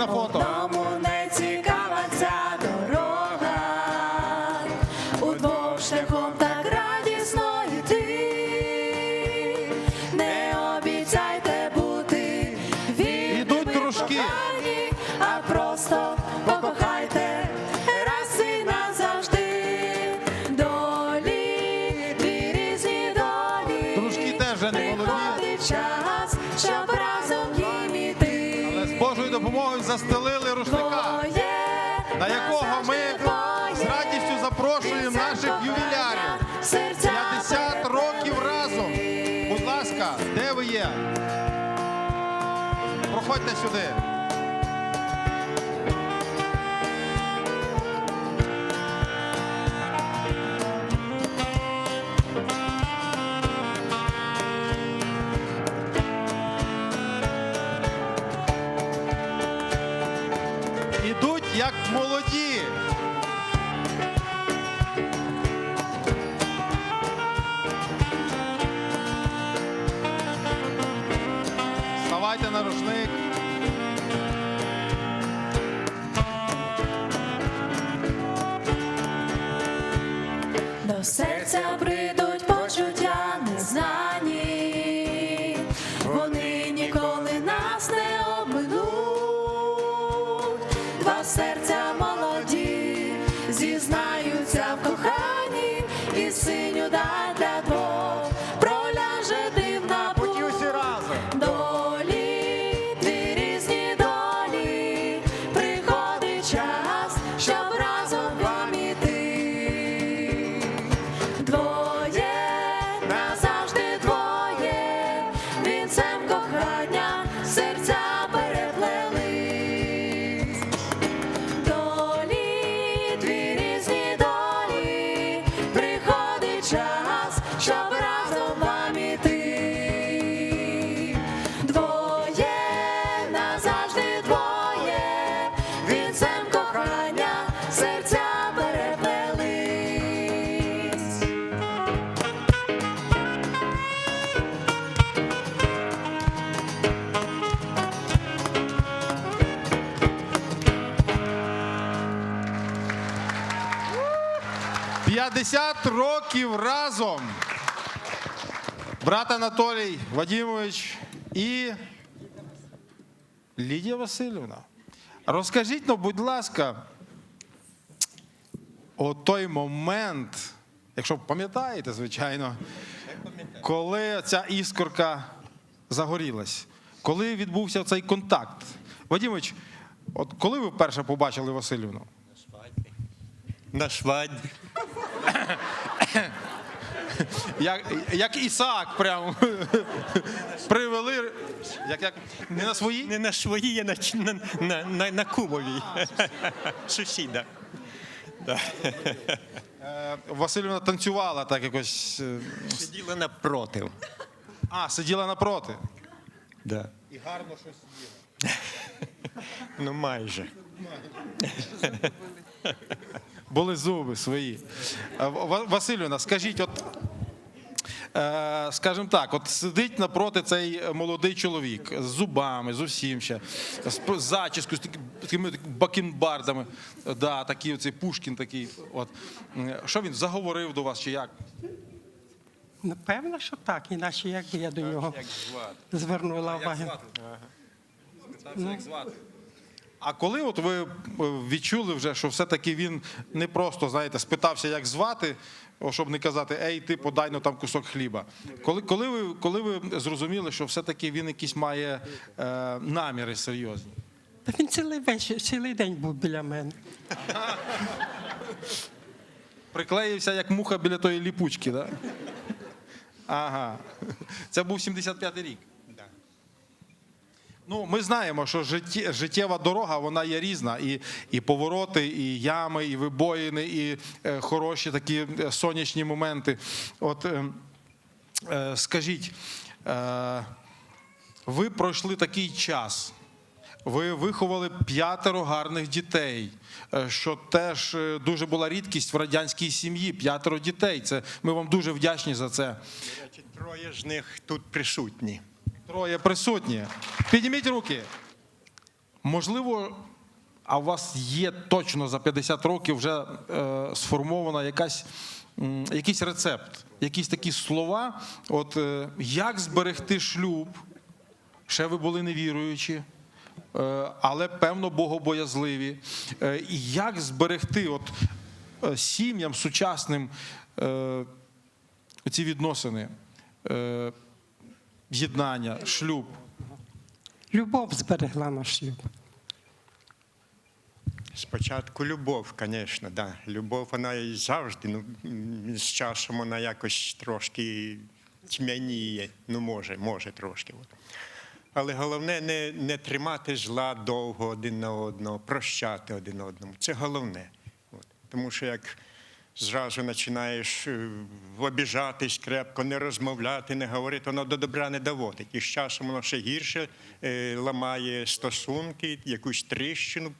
На фото. Одному не цікава ця дорога, удвох шляхом так радісно йти. Не обіцяйте бути Ідуть дружки. а просто застелили рушника, на якого ми з радістю запрошуємо наших ювілярів. серця 50 років разом. Будь ласка, де ви є? Проходьте сюди. 50 років разом. Брат Анатолій Вадимович і Лідія Васильівна. Розкажіть, ну, будь ласка, о той момент, якщо пам'ятаєте, звичайно, коли ця іскорка загорілась, коли відбувся цей контакт. Вадимович, от коли ви вперше побачили Васильівну? На свадьбі. Як, як Ісаак прямо привели. Як, як, не на свої? Не на своїй, а на, на, на, на, на кумовій. Сусіда. Е, Васильівна танцювала так якось. е, Сиділа напротив. А, сиділа напроти. Да. І гарно щось їла. Ну майже. Були зуби свої. Е, Ва- Василівна, скажіть, от. Е, скажімо так, от сидить напроти цей молодий чоловік з зубами, з усім ще, з зачіскою, з такими бакенбардами. Да, такий оцей Пушкін такий. От. Що він заговорив до вас чи як? Напевно, що так, іначе як би я до нього звернула увагу. А коли от ви е, відчули вже, що все-таки він не просто, знаєте, спитався, як звати, щоб не казати, ей, ти подай ну, там кусок хліба. Коли, коли, ви, коли ви зрозуміли, що все-таки він якісь має е, наміри серйозні? Та він цілий вечір, цілий день був біля мене. Приклеївся як муха біля тої ліпучки, так? Да? Ага. Це був 75-й рік. Ну, ми знаємо, що життєва дорога вона є різна. І, і повороти, і ями, і вибоїни, і е, хороші такі е, сонячні моменти. От е, е, скажіть, е, ви пройшли такий час. Ви виховали п'ятеро гарних дітей, е, що теж е, дуже була рідкість в радянській сім'ї. П'ятеро дітей. Це ми вам дуже вдячні за це. Троє з них тут присутні. Троє присутні. Підніміть руки. Можливо, а у вас є точно за 50 років вже е, сформована якась, м, якийсь рецепт, якісь такі слова, от е, як зберегти шлюб, ще ви були невіруючі, е, але певно богобоязливі. Е, і як зберегти от, е, сім'ям сучасним ці відносини, єднання, шлюб? Любов зберегла наш шлюб. Спочатку любов, звісно, да. Любов, вона і завжди, ну, з часом вона якось трошки тьмяніє. Ну, може, може трошки. От. Але головне не, не тримати зла довго один на одного, прощати один одному. Це головне. От. Тому що як зразу починаєш е, обіжатись крепко, не розмовляти, не говорити, воно до добра не доводить. І з часом воно ще гірше е, ламає стосунки, якусь тріщину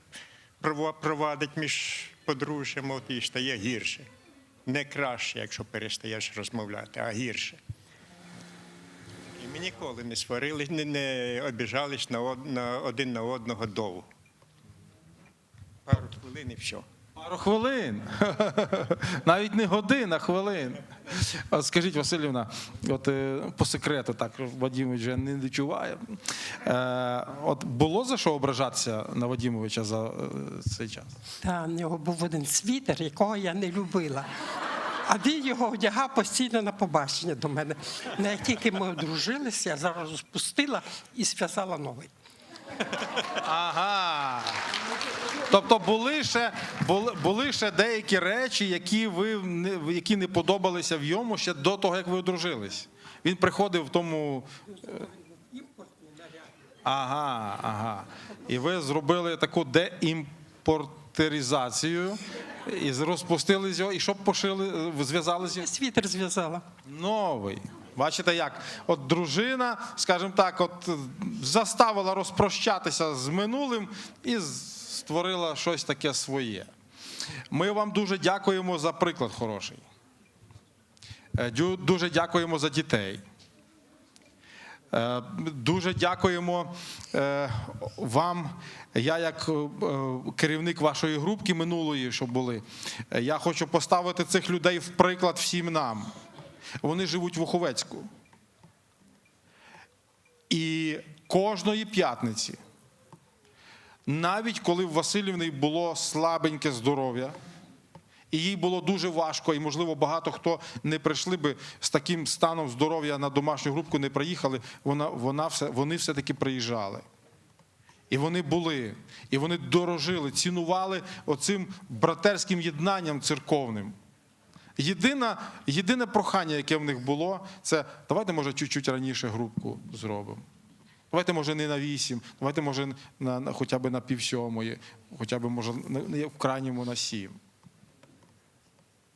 провадить між подружжям, от і стає гірше. Не краще, якщо перестаєш розмовляти, а гірше. І ми ніколи не сварились, не, не обіжались на, од, на один на одного довго. Пару хвилин і все. Пару хвилин. Навіть не годин, а хвилин. Скажіть, Васильівна, от е, по секрету, так Вадимович вже не відчуває. Е, от було за що ображатися на Вадимовича за е, цей час? Та в нього був один світер, якого я не любила. А він його одягав постійно на побачення до мене. Як тільки ми одружилися, я зараз спустила і зв'язала новий. Ага. Тобто були ще, були, були ще деякі речі, які, ви, які не подобалися в йому ще до того, як ви одружились. Він приходив в тому. е, Ага, ага. І ви зробили таку деімпортеризацію і розпустили його, і що пошили, е, зв'язали з світер зв'язала. Новий. Бачите, як? От дружина, скажімо так, от е, заставила розпрощатися з минулим і з- створила щось таке своє. Ми вам дуже дякуємо за приклад хороший. Е, Дуже дякуємо за дітей. Е, Дуже дякуємо е, вам. Я, як керівник вашої групки минулої, що були, я хочу поставити цих людей в приклад всім нам. Вони живуть в Уховецьку. І кожної п'ятниці, навіть коли в Васильівни було слабеньке здоров'я, і їй було дуже важко, і, можливо, багато хто не прийшли би з таким станом здоров'я на домашню групку, не приїхали, вона, вона все, вони все-таки приїжджали. І вони були, і вони дорожили, цінували оцим братерським єднанням церковним. Єдине, єдине прохання, яке в них було, це давайте, може, чуть-чуть раніше групку зробимо. Давайте, може, не на вісім, давайте, може, на, на, хоча б на півсьомої, хоча б, може, на, в крайньому на сім.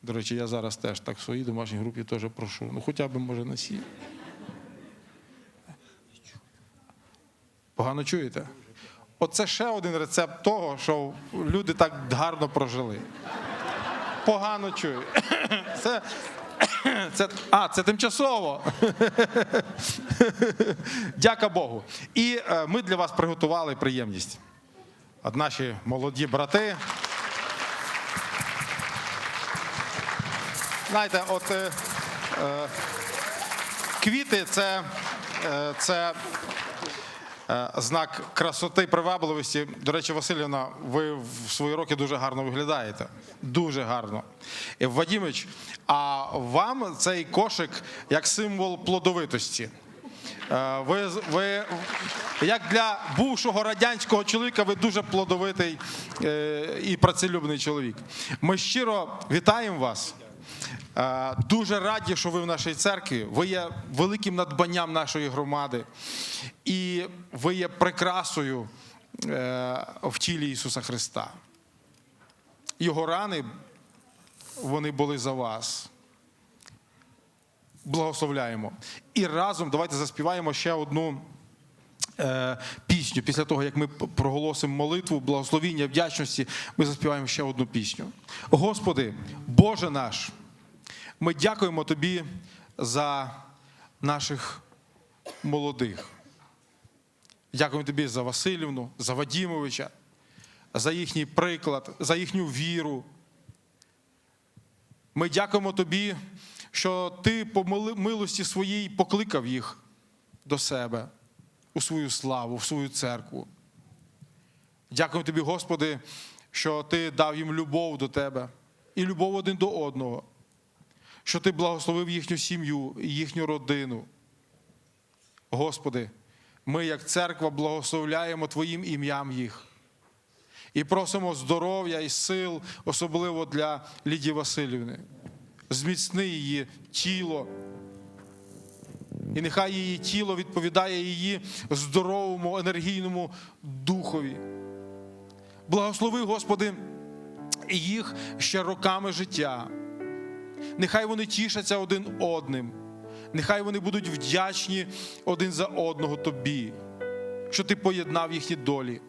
До речі, я зараз теж так в своїй домашній групі теж прошу. Ну, хоча б, може, на сім. Погано чуєте? Оце ще один рецепт того, що люди так гарно прожили. Погано чую. Це, це, а, це тимчасово. Дяка Богу. І е, ми для вас приготували приємність. От наші молоді брати. Знаєте, от е, е, квіти це, е, це знак красоти привабливості. До речі, Васильівна, ви в свої роки дуже гарно виглядаєте. Дуже гарно. Вадімич, а вам цей кошик як символ плодовитості. Е, Ви, ви, як для бувшого радянського чоловіка, ви дуже плодовитий е, і працелюбний чоловік. Ми щиро вітаємо вас. Е, Дуже раді, що ви в нашій церкві. Ви є великим надбанням нашої громади, і ви є прикрасою е, в тілі Ісуса Христа. Його рани вони були за вас. Благословляємо. І разом давайте заспіваємо ще одну пісню. Після того, як ми проголосимо молитву, благословіння, вдячності, ми заспіваємо ще одну пісню. Господи, Боже наш, ми дякуємо Тобі за наших молодих. Дякуємо тобі за Васильівну, за Вадімовича, за їхній приклад, за їхню віру. Ми дякуємо тобі, що ти по милості своїй покликав їх до себе у свою славу, в свою церкву. Дякуємо тобі, Господи, що ти дав їм любов до тебе і любов один до одного, що ти благословив їхню сім'ю і їхню родину. Господи, ми, як церква, благословляємо Твоїм ім'ям їх і просимо здоров'я і сил, особливо для Лідії Васильівни. Зміцни її тіло. І нехай її тіло відповідає її здоровому, енергійному духові. Благослови, Господи, їх ще роками життя. Нехай вони тішаться один одним. Нехай вони будуть вдячні один за одного Тобі, що Ти поєднав їхні долі,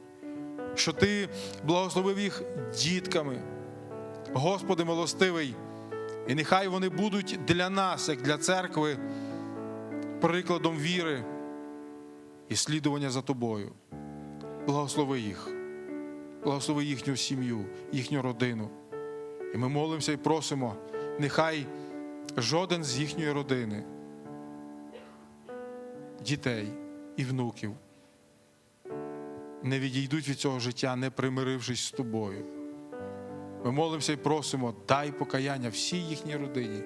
що Ти благословив їх дітками. Господи милостивий, і нехай вони будуть для нас, як для церкви, прикладом віри і слідування за Тобою. Благослови їх, благослови їхню сім'ю, їхню родину. І ми молимося і просимо, нехай жоден з їхньої родини, дітей і внуків не відійдуть від цього життя, не примирившись з тобою. Ми молимося і просимо, дай покаяння всій їхній родині,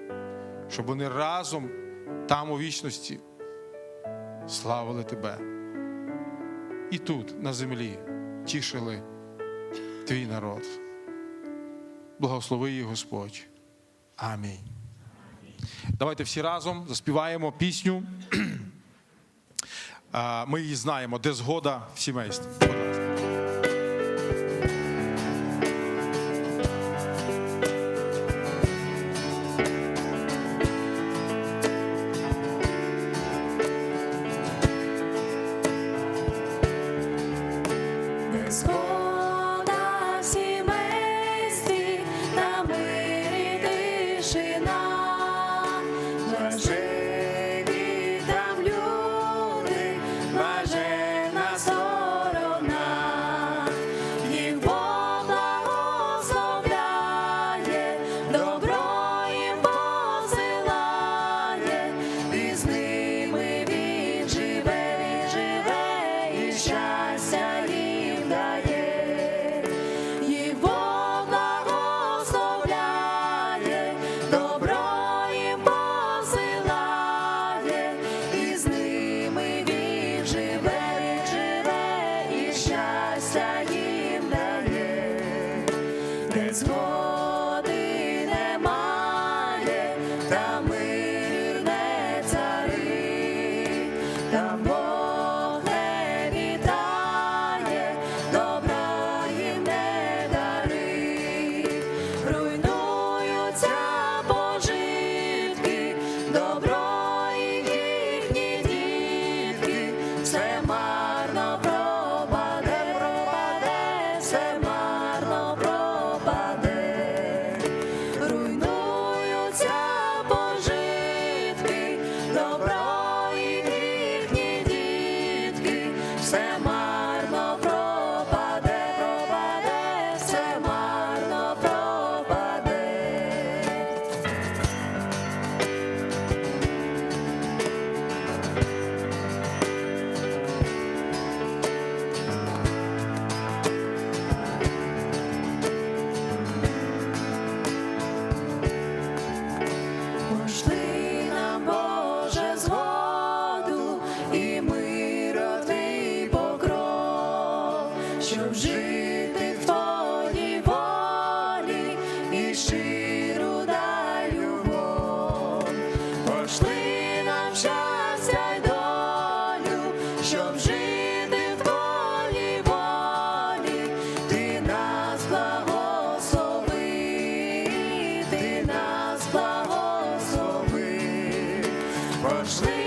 щоб вони разом там у вічності славили тебе. І тут, на землі, тішили твій народ. Благослови їх Господь. Амінь. Давайте всі разом заспіваємо пісню. Ми її знаємо, де згода в сімействі. Згоди немає, там мир не царить, там не вітає, добра їм не дарить, руйнуються пожитки, добро дітки, все марно пропаде, пропаде, все марно благослови, пошли.